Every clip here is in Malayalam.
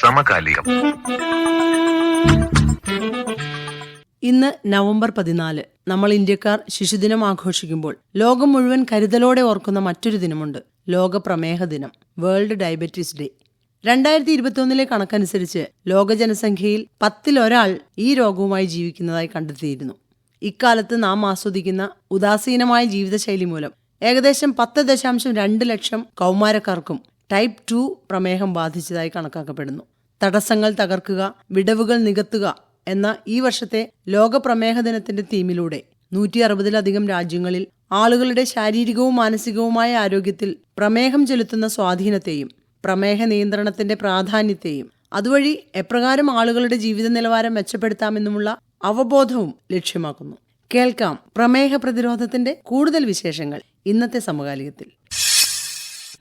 സമകാലികം. ഇന്ന് നവംബർ പതിനാല്. നമ്മൾ ഇന്ത്യക്കാർ ശിശുദിനം ആഘോഷിക്കുമ്പോൾ ലോകം മുഴുവൻ കരുതലോടെ ഓർക്കുന്ന മറ്റൊരു ദിനമുണ്ട്. ലോക പ്രമേഹ ദിനം വേൾഡ് ഡയബറ്റീസ് ഡേ. രണ്ടായിരത്തി ഇരുപത്തിയൊന്നിലെ കണക്കനുസരിച്ച് ലോക ജനസംഖ്യയിൽ പത്തിലൊരാൾ ഈ രോഗവുമായി ജീവിക്കുന്നതായി കണ്ടെത്തിയിരുന്നു. ഇക്കാലത്ത് നാം ആസ്വദിക്കുന്ന ഉദാസീനമായ ജീവിതശൈലി മൂലം ഏകദേശം പത്ത് ദശാംശം രണ്ട് ലക്ഷം കൗമാരക്കാർക്കും ടൈപ്പ് ടു പ്രമേഹം ബാധിച്ചതായി കണക്കാക്കപ്പെടുന്നു. തടസ്സങ്ങൾ തകർക്കുക വിടവുകൾ നികത്തുക എന്ന ഈ വർഷത്തെ ലോക പ്രമേഹ ദിനത്തിന്റെ തീമിലൂടെ നൂറ്റി അറുപതിലധികം രാജ്യങ്ങളിൽ ആളുകളുടെ ശാരീരികവും മാനസികവുമായ ആരോഗ്യത്തിൽ പ്രമേഹം ചെലുത്തുന്ന സ്വാധീനത്തെയും പ്രമേഹ നിയന്ത്രണത്തിന്റെ പ്രാധാന്യത്തെയും അതുവഴി എപ്രകാരം ആളുകളുടെ ജീവിത നിലവാരം മെച്ചപ്പെടുത്താമെന്നുമുള്ള അവബോധവും ലക്ഷ്യമാക്കുന്നു. കേൾക്കാം പ്രമേഹ പ്രതിരോധത്തിന്റെ കൂടുതൽ വിശേഷങ്ങൾ ഇന്നത്തെ സമകാലികത്തിൽ.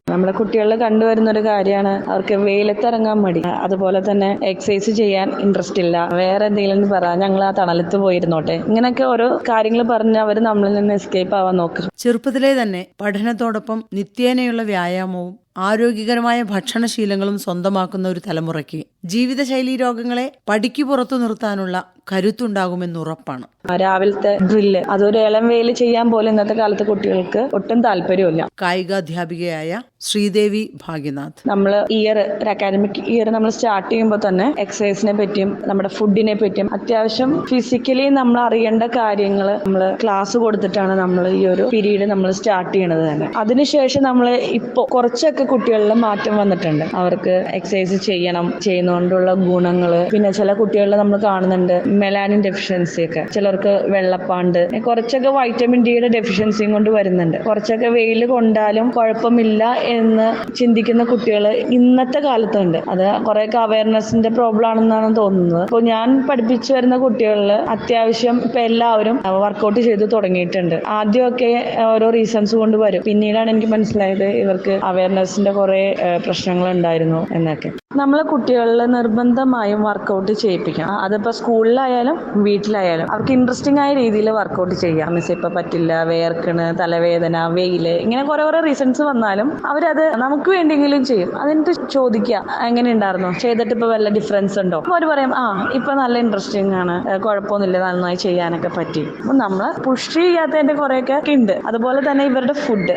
നമ്മളെ കുട്ടികളിൽ കണ്ടുവരുന്ന ഒരു കാര്യമാണ് അവർക്ക് വെയിലത്തിറങ്ങാൻ മടി. അതുപോലെ തന്നെ എക്സസൈസ് ചെയ്യാൻ ഇൻട്രസ്റ്റ് ഇല്ല. വേറെ എന്തെങ്കിലും പറ ഞങ്ങൾ ആ തണലത്ത് പോയിരുന്നോട്ടെ. ഇങ്ങനെയൊക്കെ ഓരോ കാര്യങ്ങൾ പറഞ്ഞ് അവർ നമ്മളിൽ നിന്ന് എസ്കേപ്പ് ആവാൻ നോക്കും. ചെറുപ്പത്തിലെ തന്നെ പഠനത്തോടൊപ്പം നിത്യേനയുള്ള വ്യായാമവും ആരോഗ്യകരമായ ഭക്ഷണശീലങ്ങളും സ്വന്തമാക്കുന്ന ഒരു തലമുറയ്ക്ക് ജീവിതശൈലീ രോഗങ്ങളെ പടിക്കു പുറത്തു നിർത്താനുള്ള കരുത്തുണ്ടാകുമെന്നുറപ്പാണ്. രാവിലത്തെ ഡ്രില്ല് അതൊരു ഇളം വെയിൽ ചെയ്യാൻ പോലും ഇന്നത്തെ കാലത്ത് കുട്ടികൾക്ക് ഒട്ടും താല്പര്യമില്ല കായികാധ്യാപികയായ ശ്രീദേവി ഭാഗ്യനാഥ്. നമ്മൾ ഇയർ ഒരു അക്കാദമിക് ഇയർ നമ്മൾ സ്റ്റാർട്ട് ചെയ്യുമ്പോൾ തന്നെ എക്സസൈസിനെ പറ്റിയും നമ്മുടെ ഫുഡിനെ പറ്റിയും അത്യാവശ്യം ഫിസിക്കലി നമ്മൾ അറിയേണ്ട കാര്യങ്ങൾ നമ്മൾ ക്ലാസ് കൊടുത്തിട്ടാണ് നമ്മൾ ഈ ഒരു പീരീഡ് നമ്മൾ സ്റ്റാർട്ട് ചെയ്യണത് തന്നെ. അതിനുശേഷം നമ്മൾ ഇപ്പോൾ കുറച്ചൊക്കെ കുട്ടികളിൽ മാറ്റം വന്നിട്ടുണ്ട്. അവർക്ക് എക്സസൈസ് ചെയ്യണം ചെയ്യുന്നതുകൊണ്ടുള്ള ഗുണങ്ങൾ. പിന്നെ ചില കുട്ടികളിൽ നമ്മൾ കാണുന്നുണ്ട് മെലാനിൻ ഡെഫിഷ്യൻസി ഒക്കെ. ചിലർക്ക് വെള്ളപ്പാണ്ട്. കുറച്ചൊക്കെ വൈറ്റമിൻ ഡിയുടെ ഡെഫിഷ്യൻസിയും കൊണ്ട് വരുന്നുണ്ട്. കുറച്ചൊക്കെ വെയിൽ കൊണ്ടാലും കുഴപ്പമില്ല എന്ന് ചിന്തിക്കുന്ന കുട്ടികൾ ഇന്നത്തെ കാലത്തുണ്ട്. അത് കുറേയൊക്കെ അവയർനെസിന്റെ പ്രോബ്ലം ആണെന്നാണ് തോന്നുന്നത്. അപ്പോൾ ഞാൻ പഠിപ്പിച്ചു വരുന്ന കുട്ടികളിൽ അത്യാവശ്യം ഇപ്പൊ എല്ലാവരും വർക്കൗട്ട് ചെയ്ത് തുടങ്ങിയിട്ടുണ്ട്. ആദ്യമൊക്കെ ഓരോ റീസൺസ് കൊണ്ട് വരും. പിന്നീടാണ് എനിക്ക് മനസ്സിലായത് ഇവർക്ക് അവയർനെസിന്റെ കുറെ പ്രശ്നങ്ങൾ ഉണ്ടായിരുന്നു എന്നൊക്കെ. നമ്മളെ കുട്ടികളിൽ നിർബന്ധമായും വർക്കൗട്ട് ചെയ്യിപ്പിക്കണം. അതിപ്പോ സ്കൂളിലായാലും വീട്ടിലായാലും അവർക്ക് ഇൻട്രസ്റ്റിംഗ് ആയ രീതിയിൽ വർക്കൗട്ട് ചെയ്യാം. മിസ് ഇപ്പൊ പറ്റില്ല വേർക്കണ് തലവേദന വെയിൽ ഇങ്ങനെ കുറെ കുറെ റീസൺസ് വന്നാലും അവരത് നമുക്ക് വേണ്ടിയെങ്കിലും ചെയ്യും. അതിനിട്ട് ചോദിക്കുക എങ്ങനെ ഉണ്ടായിരുന്നു ചെയ്തിട്ട് ഇപ്പൊ വല്ല ഡിഫറൻസ് ഉണ്ടോ? അപ്പൊ അവർ പറയും ആ ഇപ്പൊ നല്ല ഇൻട്രസ്റ്റിംഗ് ആണ്. കുഴപ്പമൊന്നുമില്ല നന്നായി ചെയ്യാനൊക്കെ പറ്റി. അപ്പൊ നമ്മൾ പുഷ് ചെയ്യാത്തതിന്റെ കുറെയൊക്കെ ഉണ്ട് അതുപോലെ തന്നെ ഇവരുടെ ഫുഡ്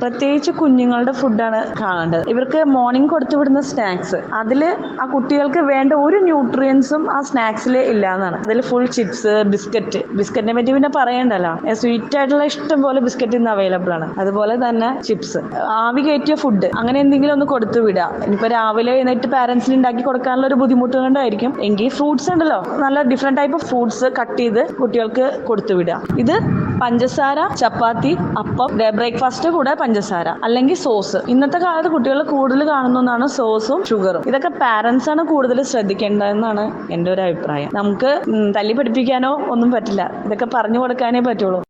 പ്രത്യേകിച്ച് കുഞ്ഞുങ്ങളുടെ ഫുഡാണ് കാണേണ്ടത്. ഇവർക്ക് മോർണിംഗ് കൊടുത്തു വിടുന്ന സ്നാക്സ് അതിൽ ആ കുട്ടികൾക്ക് വേണ്ട ഒരു ന്യൂട്രിയൻസും ആ സ്നാക്സിൽ ഇല്ല എന്നാണ് അതിൽ ഫുൾ ചിപ്സ് ബിസ്ക്കറ്റ് ബിസ്ക്കറ്റിനെ പറ്റി പിന്നെ പറയണ്ടല്ലോ. സ്വീറ്റ് ആയിട്ടുള്ള ഇഷ്ടം പോലെ ബിസ്ക്കറ്റ് ഇന്ന് അവൈലബിൾ ആണ്. അതുപോലെ തന്നെ ചിപ്സ് ആവി കയറ്റിയ ഫുഡ് അങ്ങനെ എന്തെങ്കിലും ഒന്ന് കൊടുത്തു വിടുക ഇനിയിപ്പോ രാവിലെ എഴുന്നേറ്റ് പാരന്റ്സിന് ഉണ്ടാക്കി കൊടുക്കാനുള്ള ഒരു ബുദ്ധിമുട്ട് കൊണ്ടായിരിക്കും. എങ്കിൽ ഫ്രൂട്ട്സ് ഉണ്ടല്ലോ. നല്ല different type of fruits cut ചെയ്ത് കുട്ടികൾക്ക് കൊടുത്തു വിടുക ഇത് പഞ്ചസാര ചപ്പാത്തി അപ്പം ബ്രേക്ക്ഫാസ്റ്റ് കൂടെ പഞ്ചസാര. അല്ലെങ്കിൽ സോസ് ഇന്നത്തെ കാലത്ത് കുട്ടികൾ കൂടുതൽ കാണുന്നതാണ് സോസും ഷുഗറും ഇതൊക്കെ പാരന്റ്സ് ആണ് കൂടുതൽ ശ്രദ്ധിക്കേണ്ടതെന്നാണ് എന്റെ ഒരു അഭിപ്രായം. നമുക്ക് തല്ലി പഠിപ്പിക്കാനോ ഒന്നും പറ്റില്ല. ഇതൊക്കെ പറഞ്ഞു കൊടുക്കാനേ പറ്റുള്ളൂ.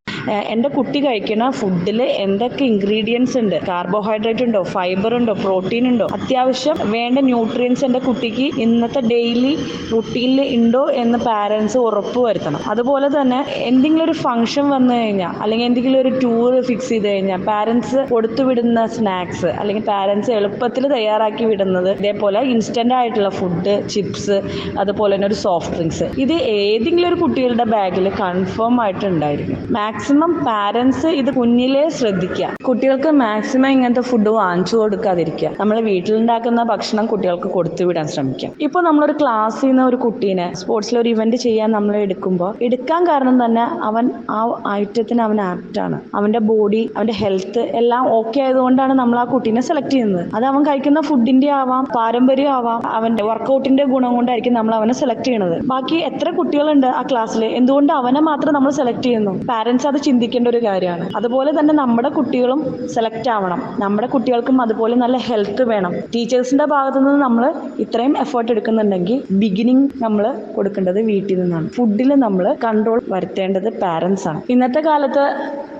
എന്റെ കുട്ടി കഴിക്കുന്ന ഫുഡിൽ എന്തൊക്കെ ഇൻഗ്രീഡിയൻസ് ഉണ്ട്? കാർബോഹൈഡ്രേറ്റ് ഉണ്ടോ? ഫൈബർ ഉണ്ടോ? പ്രോട്ടീൻ ഉണ്ടോ? അത്യാവശ്യം വേണ്ട ന്യൂട്രിയൻസ് എന്റെ കുട്ടിക്ക് ഇന്നത്തെ ഡെയിലി റുട്ടീനിൽ ഉണ്ടോ എന്ന് പാരന്റ്സ് ഉറപ്പ് വരുത്തണം. അതുപോലെ തന്നെ എന്തെങ്കിലും ഒരു ഫംഗ്ഷൻ വന്നു കഴിഞ്ഞാൽ അല്ലെങ്കിൽ എന്തെങ്കിലും ഒരു ടൂർ ഫിക്സ് ചെയ്ത് കഴിഞ്ഞാൽ പാരന്റ്സ് കൊടുത്തുവിടുന്ന സ്നാക്സ് അല്ലെങ്കിൽ പാരന്റ്സ് എളുപ്പത്തിൽ തയ്യാറാക്കി വിടുന്നത് ഇതേപോലെ ഇൻസ്റ്റന്റ് ആയിട്ടുള്ള ഫുഡ് ചിപ്സ് അതുപോലെ തന്നെ ഒരു സോഫ്റ്റ് ഡ്രിങ്ക്സ് ഇത് ഏതെങ്കിലും ഒരു കുട്ടികളുടെ ബാഗിൽ കൺഫേം ആയിട്ട് ഉണ്ടായിരിക്കും മാക്സിമം പാരൻസ് ഇത് കുഞ്ഞിലെ ശ്രദ്ധിക്കുക കുട്ടികൾക്ക് മാക്സിമം ഇങ്ങനത്തെ ഫുഡ് വാങ്ങിച്ചു കൊടുക്കാതിരിക്കുക നമ്മൾ വീട്ടിലുണ്ടാക്കുന്ന ഭക്ഷണം കുട്ടികൾക്ക് കൊടുത്തു വിടാൻ ശ്രമിക്കാം. ഇപ്പോൾ നമ്മളൊരു ക്ലാസ്സിൽ നിന്ന് ഒരു കുട്ടീനെ സ്പോർട്സിൽ ഒരു ഇവന്റ് ചെയ്യാൻ നമ്മൾ എടുക്കുമ്പോൾ എടുക്കാൻ കാരണം തന്നെ അവൻ ആ ഐറ്റത്തിന് അവൻ ആപ്റ്റ് ആണ്. അവന്റെ ബോഡി അവന്റെ ഹെൽത്ത് എല്ലാം ഓക്കെ ആയതുകൊണ്ടാണ് നമ്മൾ ആ കുട്ടീനെ സെലക്ട് ചെയ്യുന്നത്. അത് അവൻ കഴിക്കുന്ന ഫുഡിന്റെ ആവാം പാരമ്പര്യം ആവാം അവന്റെ വർക്കൗട്ടിന്റെ ഗുണം കൊണ്ടായിരിക്കും നമ്മൾ അവനെ സെലക്ട് ചെയ്യുന്നത് ബാക്കി എത്ര കുട്ടികളുണ്ട് ആ ക്ലാസ്സിൽ എന്തുകൊണ്ട് അവനെ മാത്രം നമ്മൾ സെലക്ട് ചെയ്യുന്നു? പാരന്റ്സ് അത് ചിന്തിക്കേണ്ട ഒരു കാര്യമാണ്. അതുപോലെ തന്നെ നമ്മുടെ കുട്ടികളും സെലക്ട് ആവണം. നമ്മുടെ കുട്ടികൾക്കും അതുപോലെ നല്ല ഹെൽത്ത് വേണം. ടീച്ചേഴ്സിന്റെ ഭാഗത്തു നിന്ന് നമ്മൾ ഇത്രയും എഫേർട്ട് എടുക്കുന്നുണ്ടെങ്കിൽ ബിഗിനിങ് നമ്മൾ കൊടുക്കേണ്ടത് വീട്ടിൽ നിന്നാണ്. ഫുഡിൽ നമ്മൾ കൺട്രോൾ വരുത്തേണ്ടത് പാരന്റ്സ് ആണ്. ഇന്നത്തെ കാലത്ത്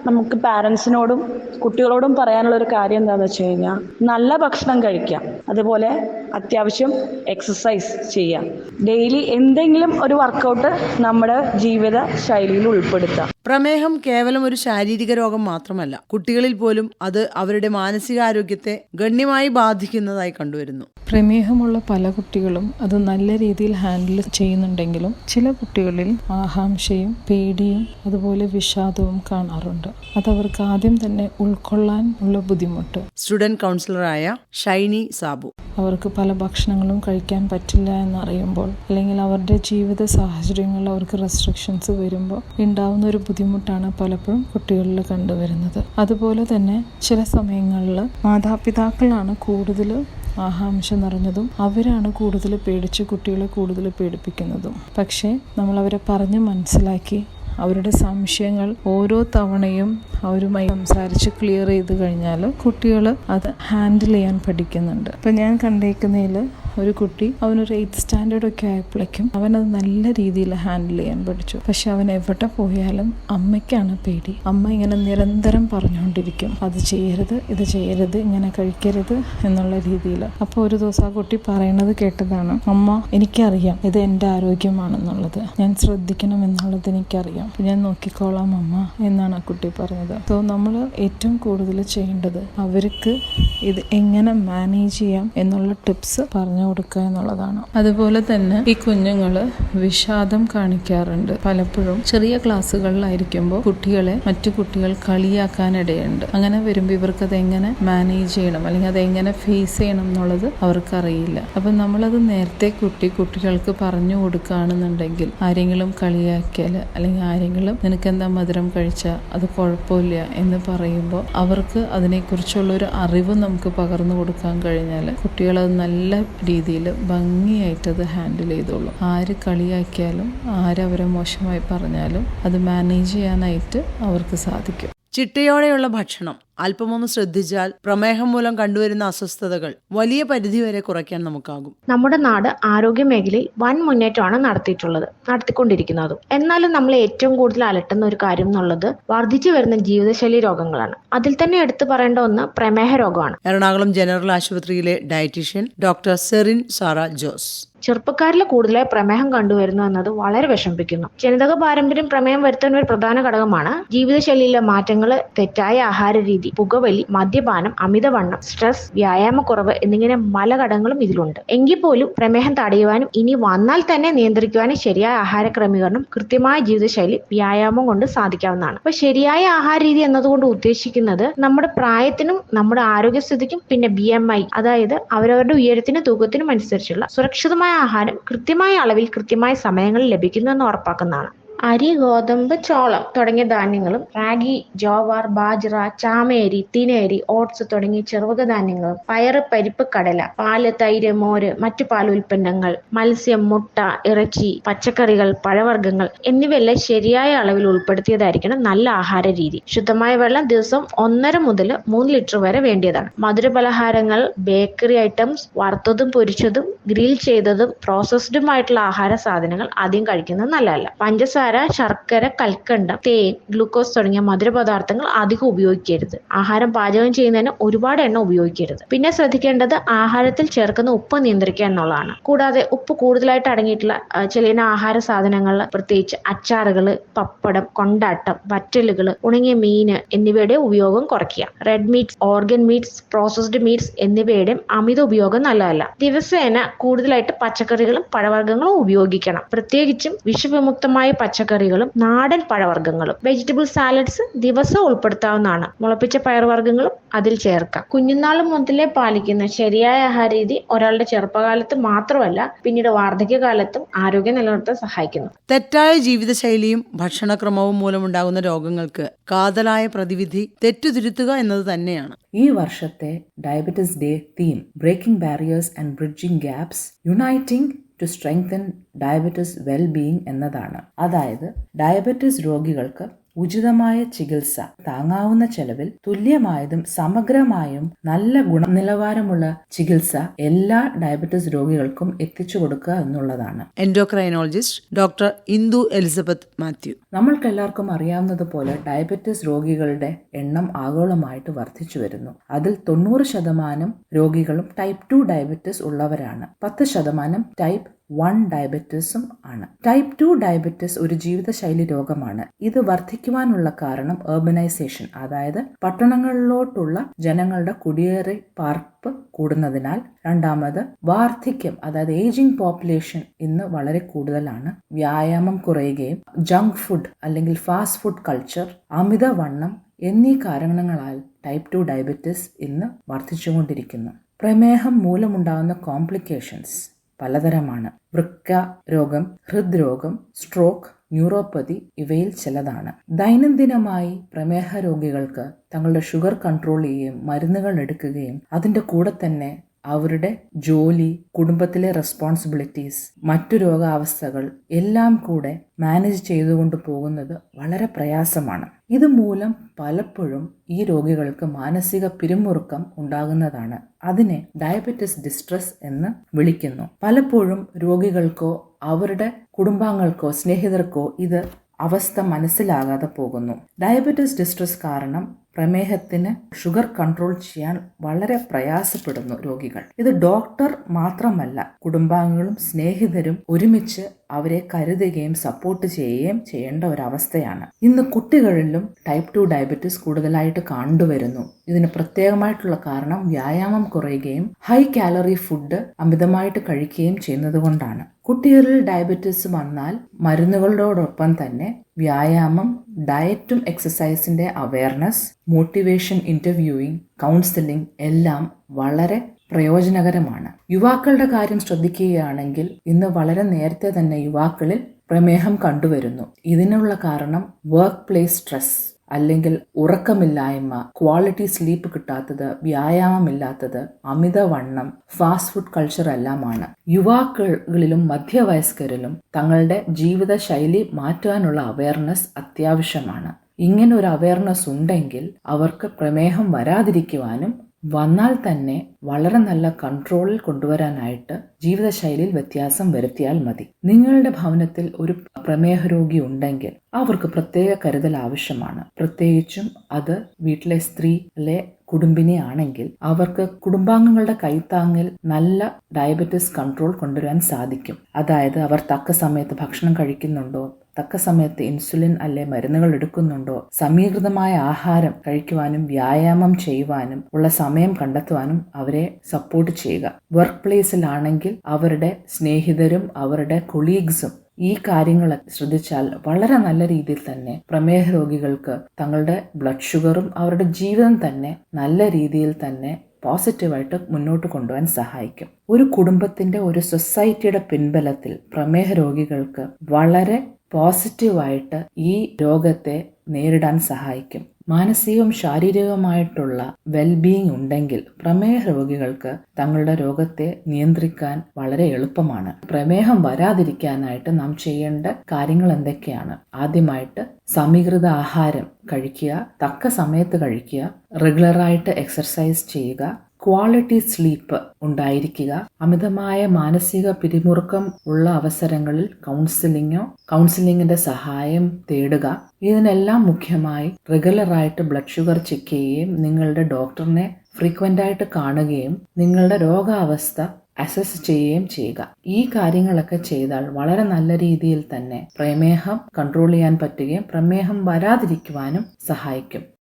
നമുക്ക് പാരൻസിനോടും കുട്ടികളോടും പറയാനുള്ള ഒരു കാര്യം എന്താണെന്ന് വെച്ച് കഴിഞ്ഞാൽ നല്ല ഭക്ഷണം കഴിക്കാം. അതുപോലെ അത്യാവശ്യം എക്സസൈസ് ചെയ്യാം. ഡെയിലി എന്തെങ്കിലും ഒരു വർക്കൗട്ട് നമ്മുടെ ജീവിത ശൈലിയിൽ ഉൾപ്പെടുത്താം. പ്രമേഹം കേവലം ഒരു ശാരീരിക രോഗം മാത്രമല്ല കുട്ടികളിൽ പോലും അത് അവരുടെ മാനസികാരോഗ്യത്തെ ഗണ്യമായി ബാധിക്കുന്നതായി കണ്ടുവരുന്നു. പ്രമേഹമുള്ള പല കുട്ടികളും അത് നല്ല രീതിയിൽ ഹാൻഡിൽ ചെയ്യുന്നുണ്ടെങ്കിലും ചില കുട്ടികളിൽ ആകാംക്ഷയും പേടിയും അതുപോലെ വിഷാദവും കാണാറുണ്ട്. അതവർക്ക് ആദ്യം തന്നെ ഉൾക്കൊള്ളാൻ ഉള്ള ബുദ്ധിമുട്ട്. സ്റ്റുഡന്റ് കൗൺസിലറായ ഷൈനി സാബു. അവർക്ക് പല ഭക്ഷണങ്ങളും കഴിക്കാൻ പറ്റില്ല എന്നറിയുമ്പോൾ അല്ലെങ്കിൽ അവരുടെ ജീവിത സാഹചര്യങ്ങളിൽ അവർക്ക് റെസ്ട്രിക്ഷൻസ് വരുമ്പോൾ ഉണ്ടാവുന്ന ഒരു ബുദ്ധിമുട്ടാണ് പലപ്പോഴും കുട്ടികളിൽ കണ്ടുവരുന്നത്. അതുപോലെ തന്നെ ചില സമയങ്ങളിൽ മാതാപിതാക്കളാണ് കൂടുതൽ ആകാംക്ഷ നിറഞ്ഞതും അവരാണ് കൂടുതൽ പേടിച്ച് കുട്ടികളെ കൂടുതൽ പേടിപ്പിക്കുന്നതും. പക്ഷേ നമ്മൾ അവരെ പറഞ്ഞ് മനസ്സിലാക്കി അവരുടെ സംശയങ്ങൾ ഓരോ തവണയും അവരുമായി സംസാരിച്ച് ക്ലിയർ ചെയ്ത് കഴിഞ്ഞാൽ കുട്ടികൾ അത് ഹാൻഡിൽ ചെയ്യാൻ പഠിക്കുന്നുണ്ട്. ഇപ്പം ഞാൻ കണ്ടേക്കുന്നതിൽ ഒരു കുട്ടി അവനൊരു എയ്ത്ത് സ്റ്റാൻഡേർഡ് ഒക്കെ ആയപ്പോഴേക്കും അവനത് നല്ല രീതിയിൽ ഹാൻഡിൽ ചെയ്യാൻ പഠിച്ചു. പക്ഷെ അവൻ എവിടെ പോയാലും അമ്മയ്ക്കാണ് പേടി. അമ്മ ഇങ്ങനെ നിരന്തരം പറഞ്ഞുകൊണ്ടിരിക്കും. അത് ചെയ്യരുത് ഇത് ചെയ്യരുത് ഇങ്ങനെ കഴിക്കരുത് എന്നുള്ള രീതിയിൽ അപ്പോൾ ഒരു ദിവസം ആ കുട്ടി പറയണത് കേട്ടതാണ് അമ്മ എനിക്കറിയാം ഇത് എന്റെ ആരോഗ്യമാണെന്നുള്ളത്. ഞാൻ ശ്രദ്ധിക്കണം എന്നുള്ളത് എനിക്കറിയാം. ഞാൻ നോക്കിക്കോളാം അമ്മ എന്നാണ് ആ കുട്ടി പറഞ്ഞത്. സോ നമ്മൾ ഏറ്റവും കൂടുതൽ ചെയ്യേണ്ടത് അവർക്ക് ഇത് എങ്ങനെ മാനേജ് ചെയ്യാം എന്നുള്ള ടിപ്സ് പറഞ്ഞു കൊടുക്കുക എന്നുള്ളതാണ്. അതുപോലെ തന്നെ ഈ കുഞ്ഞുങ്ങൾ വിഷാദം കാണിക്കാറുണ്ട്. പലപ്പോഴും ചെറിയ ക്ലാസ്സുകളിലായിരിക്കുമ്പോൾ കുട്ടികളെ മറ്റു കുട്ടികൾ കളിയാക്കാനിടയുണ്ട്. അങ്ങനെ വരുമ്പോൾ ഇവർക്ക് അത് എങ്ങനെ മാനേജ് ചെയ്യണം? അല്ലെങ്കിൽ അത് എങ്ങനെ ഫേസ് ചെയ്യണം എന്നുള്ളത് അവർക്കറിയില്ല. അപ്പം നമ്മളത് നേരത്തെ കുട്ടി കുട്ടികൾക്ക് പറഞ്ഞു കൊടുക്കുകയാണെന്നുണ്ടെങ്കിൽ ആരെങ്കിലും കളിയാക്കിയാൽ അല്ലെങ്കിൽ ആരെങ്കിലും നിനക്ക് എന്താ മധുരം കഴിച്ചാൽ അത് കുഴപ്പമില്ല എന്ന് പറയുമ്പോൾ അവർക്ക് അതിനെക്കുറിച്ചുള്ള ഒരു അറിവ് നമുക്ക് പകർന്നു കൊടുക്കാൻ കഴിഞ്ഞാൽ കുട്ടികളത് നല്ല രീതിയിൽ ഭംഗിയായിട്ട് അത് ഹാൻഡിൽ ചെയ്തോളും. ആര് കളിയാക്കിയാലും ആരവരെ മോശമായി പറഞ്ഞാലും അത് മാനേജ് ചെയ്യാനായിട്ട് അവർക്ക് സാധിക്കും. ചിട്ടയോടെയുള്ള ഭക്ഷണം. അല്പമൊന്ന് ശ്രദ്ധിച്ചാൽ പ്രമേഹം മൂലം കണ്ടുവരുന്ന അസ്വസ്ഥതകൾ വലിയ പരിധിവരെ കുറയ്ക്കാൻ നമുക്കാകും. നമ്മുടെ നാട് ആരോഗ്യ മേഖലയിൽ വൻ മുന്നേറ്റമാണ് നടത്തിയിട്ടുള്ളത് നടത്തിക്കൊണ്ടിരിക്കുന്നതും. എന്നാലും നമ്മൾ ഏറ്റവും കൂടുതൽ അലട്ടുന്ന ഒരു കാര്യം എന്നുള്ളത് വർദ്ധിച്ചു വരുന്ന ജീവിതശൈലി രോഗങ്ങളാണ്. അതിൽ തന്നെ എടുത്തു പറയേണ്ട ഒന്ന് പ്രമേഹ രോഗമാണ്. എറണാകുളം ജനറൽ ആശുപത്രിയിലെ ഡയറ്റീഷ്യൻ ഡോക്ടർ സെറിൻ സാറ ജോസ്. ചെറുപ്പക്കാരിൽ കൂടുതലായി പ്രമേഹം കണ്ടുവരുന്നു എന്നത് വളരെ വിഷമിപ്പിക്കുന്നു. ജനിതക പാരമ്പര്യം പ്രമേഹം വരുത്തുന്ന ഒരു പ്രധാന ഘടകമാണ് ജീവിതശൈലിയിലെ മാറ്റങ്ങൾ തെറ്റായ ആഹാര രീതി പുകവലി മദ്യപാനം അമിതവണ്ണം സ്ട്രെസ് വ്യായാമക്കുറവ് എന്നിങ്ങനെ പല ഘടകങ്ങളും ഇതിലുണ്ട്. എങ്കിൽ പോലും പ്രമേഹം തടയുവാനും ഇനി വന്നാൽ തന്നെ നിയന്ത്രിക്കുവാനും ശരിയായ ആഹാര ക്രമീകരണം കൃത്യമായ ജീവിതശൈലി വ്യായാമം കൊണ്ട് സാധിക്കാവുന്നതാണ്. അപ്പൊ ശരിയായ ആഹാര രീതി എന്നതുകൊണ്ട് ഉദ്ദേശിക്കുന്നത് നമ്മുടെ പ്രായത്തിനും നമ്മുടെ ആരോഗ്യസ്ഥിതിക്കും പിന്നെ ബി എം ഐ അതായത് അവരവരുടെ ഉയരത്തിനും തൂക്കത്തിനും അനുസരിച്ചുള്ള സുരക്ഷിതമായ ആഹാരം കൃത്യമായ അളവിൽ കൃത്യമായ സമയങ്ങളിൽ ലഭിക്കുന്നു എന്ന് ഉറപ്പാക്കുന്നതാണ്. അരി ഗോതമ്പ് ചോളം തുടങ്ങിയ ധാന്യങ്ങളും റാഗി ജോവാർ ബാജ്റ ചാമേരി തിനേരി ഓട്സ് തുടങ്ങിയ ചെറുവക ധാന്യങ്ങളും പയറ് പരിപ്പ് കടല പാൽ തൈര് മോര് മറ്റു പാൽ ഉൽപ്പന്നങ്ങൾ മത്സ്യം മുട്ട ഇറച്ചി പച്ചക്കറികൾ പഴവർഗങ്ങൾ എന്നിവയെല്ലാം ശരിയായ അളവിൽ ഉൾപ്പെടുത്തിയതായിരിക്കണം നല്ല ആഹാര രീതി. ശുദ്ധമായ വെള്ളം ദിവസം ഒന്നര മുതൽ മൂന്ന് ലിറ്റർ വരെ വേണ്ടിയതാണ്. മധുര പലഹാരങ്ങൾ ബേക്കറി ഐറ്റംസ് വറുത്തതും പൊരിച്ചതും ഗ്രിൽ ചെയ്തതും പ്രോസസ്ഡുമായിട്ടുള്ള ആഹാര സാധനങ്ങൾ ആദ്യം കഴിക്കുന്നത് നല്ലതല്ല. പഞ്ചസാര ശർക്കര കൽക്കണ്ടം തേൻ ഗ്ലൂക്കോസ് തുടങ്ങിയ മധുരപദാർത്ഥങ്ങൾ അധികം ഉപയോഗിക്കരുത്. ആഹാരം പാചകം ചെയ്യുന്നതിന് ഒരുപാട് എണ്ണ ഉപയോഗിക്കരുത്. പിന്നെ ശ്രദ്ധിക്കേണ്ടത് ആഹാരത്തിൽ ചേർക്കുന്ന ഉപ്പ് നിയന്ത്രിക്കുക എന്നുള്ളതാണ്. കൂടാതെ ഉപ്പ് കൂടുതലായിട്ട് അടങ്ങിയിട്ടുള്ള ചില ആഹാര സാധനങ്ങൾ പ്രത്യേകിച്ച് അച്ചാറുകൾ പപ്പടം കൊണ്ടാട്ടം വറ്റലുകൾ ഉണങ്ങിയ മീന് എന്നിവയുടെ ഉപയോഗം കുറയ്ക്കുക. Red meats organ meats processed meats എന്നിവയുടെ അമിത ഉപയോഗം നല്ലതല്ല. ദിവസേന കൂടുതലായിട്ട് പച്ചക്കറികളും പഴവർഗങ്ങളും ഉപയോഗിക്കണം. പ്രത്യേകിച്ചും വിഷവിമുക്തമായ പച്ചക്കറികളും നാടൻ പഴവർഗങ്ങളും. വെജിറ്റബിൾ സാലഡ്സ് ദിവസവും ഉൾപ്പെടുത്താവുന്നതാണ്. മുളപ്പിച്ച പയർവർഗങ്ങളും അതിൽ ചേർക്കാം. കുഞ്ഞുനാൾ മുതലേ പാലിക്കുന്ന ശരിയായ ആഹാര രീതി ഒരാളുടെ ചെറുപ്പകാലത്ത് മാത്രമല്ല പിന്നീട് വാർദ്ധക്യകാലത്തും ആരോഗ്യം നിലനിർത്താൻ സഹായിക്കുന്നു. തെറ്റായ ജീവിതശൈലിയും ഭക്ഷണക്രമവും മൂലമുണ്ടാകുന്ന രോഗങ്ങൾക്ക് കാതലായ പ്രതിവിധി തെറ്റുതിരുത്തുക എന്നത് തന്നെയാണ്. ഈ വർഷത്തെ diabetes day theme breaking barriers and bridging gaps uniting to strengthen diabetes well being എന്നതാണ്. അതായത് ഡയബറ്റിസ് രോഗികൾക്ക് ഉചിതമായ ചികിത്സ താങ്ങാവുന്ന ചെലവിൽ തുല്യമായതും സമഗ്രമായും നല്ല ഗുണനിലവാരമുള്ള ചികിത്സ എല്ലാ ഡയബറ്റിസ് രോഗികൾക്കും എത്തിച്ചു കൊടുക്കുക എന്നുള്ളതാണ്. Endocrinologist doctor Indu Elizabeth Mathew നമ്മൾക്ക് നമ്മൾക്കെല്ലാവർക്കും അറിയാവുന്നതുപോലെ ഡയബറ്റിസ് രോഗികളുടെ എണ്ണം ആഗോളമായിട്ട് വർദ്ധിച്ചു വരുന്നു. അതിൽ തൊണ്ണൂറ് ശതമാനം രോഗികളും ടൈപ്പ് ടു ഡയബറ്റിസ് ഉള്ളവരാണ്. പത്ത് ശതമാനം ടൈപ്പ് വൺ ഡയബറ്റീസും ആണ്. ടൈപ്പ് ടു ഡയബറ്റിസ് ഒരു ജീവിതശൈലി രോഗമാണ്. ഇത് വർദ്ധിക്കുവാനുള്ള കാരണം ഏർബനൈസേഷൻ അതായത് പട്ടണങ്ങളിലോട്ടുള്ള ജനങ്ങളുടെ കുടിയേറി പാർപ്പ് കൂടുന്നതിനാൽ. രണ്ടാമത് വാർദ്ധക്യം അതായത് ഏജിംഗ് പോപ്പുലേഷൻ ഇന്ന് വളരെ കൂടുതലാണ്. വ്യായാമം കുറയുകയും ജങ്ക് ഫുഡ് അല്ലെങ്കിൽ ഫാസ്റ്റ് ഫുഡ് കൾച്ചർ അമിതവണ്ണം എന്നീ കാരണങ്ങളാൽ ടൈപ്പ് ടു ഡയബറ്റിസ് ഇന്ന് വർദ്ധിച്ചുകൊണ്ടിരിക്കുന്നു. പ്രമേഹം മൂലമുണ്ടാകുന്ന കോംപ്ലിക്കേഷൻസ്. പലതരമാണ്. വൃക്ക രോഗം ഹൃദ്രോഗം സ്ട്രോക്ക് ന്യൂറോപ്പതി ഇവയിൽ ചിലതാണ്. ദൈനംദിനമായി പ്രമേഹ രോഗികൾക്ക് തങ്ങളുടെ ഷുഗർ കൺട്രോൾ ചെയ്യുകയും മരുന്നുകൾ എടുക്കുകയും അതിന്റെ കൂടെ തന്നെ അവരുടെ ജോലി കുടുംബത്തിലെ റെസ്പോൺസിബിലിറ്റീസ് മറ്റു രോഗാവസ്ഥകൾ എല്ലാം കൂടെ മാനേജ് ചെയ്തുകൊണ്ട് പോകുന്നത് വളരെ പ്രയാസമാണ്. ഇതുമൂലം പലപ്പോഴും ഈ രോഗികൾക്ക് മാനസിക പിരിമുറുക്കം ഉണ്ടാകുന്നതാണ്. അതിനെ ഡയബറ്റിസ് ഡിസ്ട്രസ് എന്ന് വിളിക്കുന്നു. പലപ്പോഴും രോഗികൾക്കോ അവരുടെ കുടുംബാംഗങ്ങൾക്കോ സ്നേഹിതർക്കോ ഇത് അവസ്ഥ മനസ്സിലാകാതെ പോകുന്നു. ഡയബറ്റിസ് ഡിസ്ട്രസ് കാരണം പ്രമേഹത്തിന് ഷുഗർ കൺട്രോൾ ചെയ്യാൻ വളരെ പ്രയാസപ്പെടുന്നു രോഗികൾ. ഇത് ഡോക്ടർ മാത്രമല്ല കുടുംബാംഗങ്ങളും സ്നേഹിതരും ഒരുമിച്ച് അവരെ കരുതുകയും സപ്പോർട്ട് ചെയ്യുകയും ചെയ്യേണ്ട ഒരവസ്ഥയാണ്. ഇന്ന് കുട്ടികളിലും ടൈപ്പ് ടു ഡയബറ്റീസ് കൂടുതലായിട്ട് കണ്ടുവരുന്നു. ഇതിന് പ്രത്യേകമായിട്ടുള്ള കാരണം വ്യായാമം കുറയുകയും ഹൈ കാലറി ഫുഡ് അമിതമായിട്ട് കഴിക്കുകയും ചെയ്യുന്നത് കൊണ്ടാണ്. കുട്ടികളിൽ ഡയബറ്റീസ് വന്നാൽ മരുന്നുകളോടൊപ്പം തന്നെ വ്യായാമം ഡയറ്റും എക്സസൈസിന്റെ അവയർനെസ് മോട്ടിവേഷൻ ഇന്റർവ്യൂയിങ് കൗൺസിലിംഗ് എല്ലാം വളരെ പ്രയോജനകരമാണ്. യുവാക്കളുടെ കാര്യം ശ്രദ്ധിക്കുകയാണെങ്കിൽ ഇന്ന് വളരെ നേരത്തെ തന്നെ യുവാക്കളിൽ പ്രമേഹം കണ്ടുവരുന്നു. ഇതിനുള്ള കാരണം വർക്ക് പ്ലേസ് സ്ട്രെസ് അല്ലെങ്കിൽ ഉറക്കമില്ലായ്മ ക്വാളിറ്റി സ്ലീപ്പ് കിട്ടാത്തത് വ്യായാമമില്ലാത്തത് അമിതവണ്ണം ഫാസ്റ്റ് ഫുഡ് കൾച്ചർ എല്ലാമാണ്. യുവാക്കളിലും മധ്യവയസ്കരിലും തങ്ങളുടെ ജീവിതശൈലി മാറ്റാനുള്ള അവയർനെസ് അത്യാവശ്യമാണ്. ഇങ്ങനെ ഒരു അവയർനെസ് ഉണ്ടെങ്കിൽ അവർക്ക് പ്രമേഹം വരാതിരിക്കുവാനും വന്നാൽ തന്നെ വളരെ നല്ല കൺട്രോളിൽ കൊണ്ടുവരാനായിട്ട് ജീവിതശൈലിയിൽ വ്യത്യാസം വരുത്തിയാൽ മതി. നിങ്ങളുടെ ഭവനത്തിൽ ഒരു പ്രമേഹ രോഗി ഉണ്ടെങ്കിൽ അവർക്ക് പ്രത്യേക കരുതൽ ആവശ്യമാണ്. പ്രത്യേകിച്ചും അത് വീട്ടിലെ സ്ത്രീ അല്ലെ കുടുംബിനി ആണെങ്കിൽ അവർക്ക് കുടുംബാംഗങ്ങളുടെ കൈത്താങ്ങിൽ നല്ല ഡയബറ്റിസ് കൺട്രോൾ കൊണ്ടുവരാൻ സാധിക്കും. അതായത് അവർ തക്ക സമയത്ത് ഭക്ഷണം കഴിക്കുന്നുണ്ടോ തക്ക സമയത്ത് ഇൻസുലിൻ അല്ലെ മരുന്നുകൾ എടുക്കുന്നുണ്ടോ സമീകൃതമായ ആഹാരം കഴിക്കുവാനും വ്യായാമം ചെയ്യുവാനും ഉള്ള സമയം കണ്ടെത്തുവാനും അവരെ സപ്പോർട്ട് ചെയ്യുക. വർക്ക് പ്ലേസിലാണെങ്കിൽ അവരുടെ സ്നേഹിതരും അവരുടെ കൊളീഗ്സും ഈ കാര്യങ്ങൾ ശ്രദ്ധിച്ചാൽ വളരെ നല്ല രീതിയിൽ തന്നെ പ്രമേഹ രോഗികൾക്ക് തങ്ങളുടെ ബ്ലഡ് ഷുഗറും അവരുടെ ജീവിതം തന്നെ നല്ല രീതിയിൽ തന്നെ പോസിറ്റീവായിട്ട് മുന്നോട്ട് കൊണ്ടുപോകാൻ സഹായിക്കും. ഒരു കുടുംബത്തിന്റെ ഒരു സൊസൈറ്റിയുടെ പിൻബലത്തിൽ പ്രമേഹ രോഗികൾക്ക് വളരെ പോസിറ്റീവായിട്ട് ഈ രോഗത്തെ നേരിടാൻ സഹായിക്കും. മാനസികവും ശാരീരികവുമായിട്ടുള്ള വെൽബീയിങ് ഉണ്ടെങ്കിൽ പ്രമേഹ രോഗികൾക്ക് തങ്ങളുടെ രോഗത്തെ നിയന്ത്രിക്കാൻ വളരെ എളുപ്പമാണ്. പ്രമേഹം വരാതിരിക്കാനായിട്ട് നാം ചെയ്യേണ്ട കാര്യങ്ങൾ എന്തൊക്കെയാണ്? ആദ്യമായിട്ട് സമീകൃത ആഹാരം കഴിക്കുക തക്ക സമയത്ത് കഴിക്കുക റെഗുലറായിട്ട് എക്സർസൈസ് ചെയ്യുക ക്വാളിറ്റി സ്ലീപ്പ് ഉണ്ടായിരിക്കുക. അമിതമായ മാനസിക പിരിമുറുക്കം ഉള്ള അവസരങ്ങളിൽ കൗൺസിലിങ്ങോ കൗൺസിലിങ്ങിന്റെ സഹായം തേടുക. ഇതിനെല്ലാം മുഖ്യമായി റെഗുലറായിട്ട് ബ്ലഡ് ഷുഗർ ചെക്ക് ചെയ്യുകയും നിങ്ങളുടെ ഡോക്ടറിനെ ഫ്രീക്വന്റ് ആയിട്ട് കാണുകയും നിങ്ങളുടെ രോഗാവസ്ഥ അസസ് ചെയ്യുകയും ചെയ്യുക. ഈ കാര്യങ്ങളൊക്കെ ചെയ്താൽ വളരെ നല്ല രീതിയിൽ തന്നെ പ്രമേഹം കൺട്രോൾ ചെയ്യാൻ പറ്റുകയും പ്രമേഹം വരാതിരിക്കുവാനും സഹായിക്കും.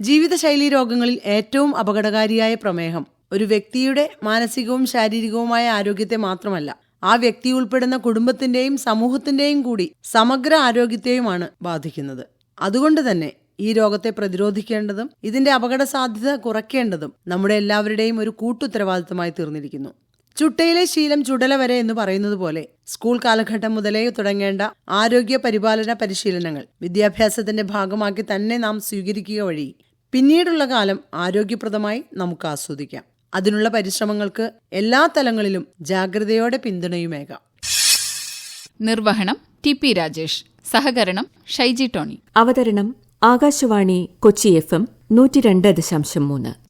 ജീവിതശൈലീ രോഗങ്ങളിൽ ഏറ്റവും അപകടകാരിയായ പ്രമേഹം ഒരു വ്യക്തിയുടെ മാനസികവും ശാരീരികവുമായ ആരോഗ്യത്തെ മാത്രമല്ല ആ വ്യക്തി ഉൾപ്പെടുന്ന കുടുംബത്തിന്റെയും സമൂഹത്തിന്റെയും കൂടി സമഗ്ര ആരോഗ്യത്തെയുമാണ് ബാധിക്കുന്നത്. അതുകൊണ്ട് തന്നെ ഈ രോഗത്തെ പ്രതിരോധിക്കേണ്ടതും ഇതിന്റെ അപകട സാധ്യത കുറയ്ക്കേണ്ടതും നമ്മുടെ എല്ലാവരുടെയും ഒരു കൂട്ടുത്തരവാദിത്തമായി തീർന്നിരിക്കുന്നു. ചുട്ടയിലെ ശീലം ചുടല വരെ എന്ന് പറയുന്നത് പോലെ സ്കൂൾ കാലഘട്ടം മുതലേ തുടങ്ങേണ്ട ആരോഗ്യ പരിപാലന പരിശീലനങ്ങൾ വിദ്യാഭ്യാസത്തിന്റെ ഭാഗമാക്കി തന്നെ നാം സ്വീകരിക്കുക വഴി പിന്നീടുള്ള കാലം ആരോഗ്യപ്രദമായി നമുക്ക് ആസ്വദിക്കാം. അതിനുള്ള പരിശ്രമങ്ങൾക്ക് എല്ലാ തലങ്ങളിലും ജാഗ്രതയോടെ പിന്തുണയുമേകാം. നിർവഹണം ടി പി രാജേഷ്. സഹകരണം ഷൈജി ടോണി. അവതരണം ആകാശവാണി കൊച്ചി എഫ് എം നൂറ്റി രണ്ട് ദശാംശം മൂന്ന്.